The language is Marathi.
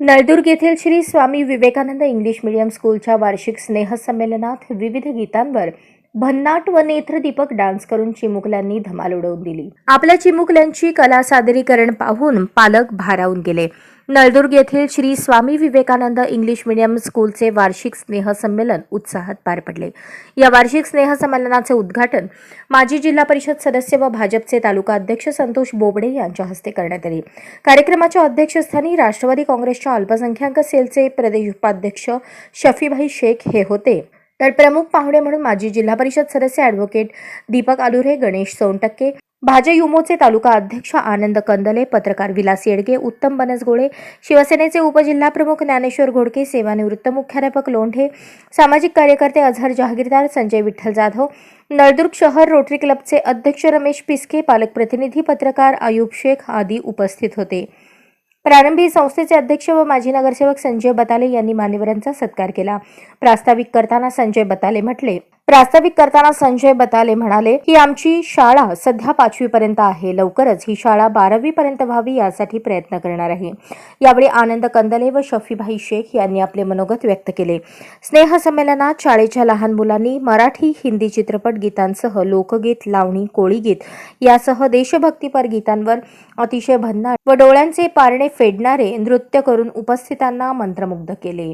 नळदुर्ग येथील श्री स्वामी विवेकानंद इंग्लिश मीडियम स्कूलच्या वार्षिक स्नेहसंमेलनात विविध गीतांवर भन्नाट व नेत्रदीपक डान्स करून चिमुकल्यांनी धमाल उडवून दिली. आपल्या चिमुकल्यांची कला सादरीकरण पाहून पालक भारावून गेले. नळदुर्ग येथील श्री स्वामी विवेकानंद इंग्लिश मीडियम स्कूलचे वार्षिक स्नेहसंमेलन उत्साहात पार पडले. या वार्षिक स्नेहसंमेलनाचे उद्घाटन माजी जिल्हा परिषद सदस्य व भाजपचे तालुका अध्यक्ष संतोष बोबडे यांच्या हस्ते करण्यात आले. कार्यक्रमाच्या अध्यक्षस्थानी राष्ट्रवादी काँग्रेसच्या अल्पसंख्याक सेलचे प्रदेश उपाध्यक्ष शफीभाई शेख हे होते. तर प्रमुख पाहुणे म्हणून माजी जिल्हा परिषद सदस्य ॲडव्होकेट दीपक आलुरे गणेश सोनटक्के भाजयुमोचे तालुका अध्यक्ष आनंद कंदले पत्रकार विलास येडगे उत्तम बनसगोळे शिवसेनेचे उपजिल्हाप्रमुख ज्ञानेश्वर घोडके सेवानिवृत्त मुख्याध्यापक लोंढे सामाजिक कार्यकर्ते अझहर जहागीरदार संजय विठ्ठल जाधव नळदुर्ग शहर रोटरी क्लबचे अध्यक्ष रमेश पिस्के पालक प्रतिनिधी पत्रकार आयुब शेख आदी उपस्थित होते. प्रारंभी संस्थेचे अध्यक्ष व माजी नगरसेवक संजय बताले यांनी मान्यवरांचा सत्कार केला. प्रास्ताविक करताना संजय बताले म्हटले प्रास्ताविक करताना संजय बताले म्हणाले की आमची शाळा सध्या पाचवी पर्यंत आहे. लवकरच ही शाळा बारावी पर्यंत व्हावी यासाठी प्रयत्न करणार आहे. यावेळी आनंद कंदले व शफीभाई शेख यांनी आपले मनोगत व्यक्त केले. स्नेहसंमेलनात शाळेच्या लहान मुलांनी मराठी हिंदी चित्रपट गीतांसह लोकगीत लावणी कोळीगीत यासह देशभक्तीपर गीतांवर अतिशय भन्नाट व डोळ्यांचे पारणे फेडणारे नृत्य करून उपस्थितांना मंत्रमुग्ध केले.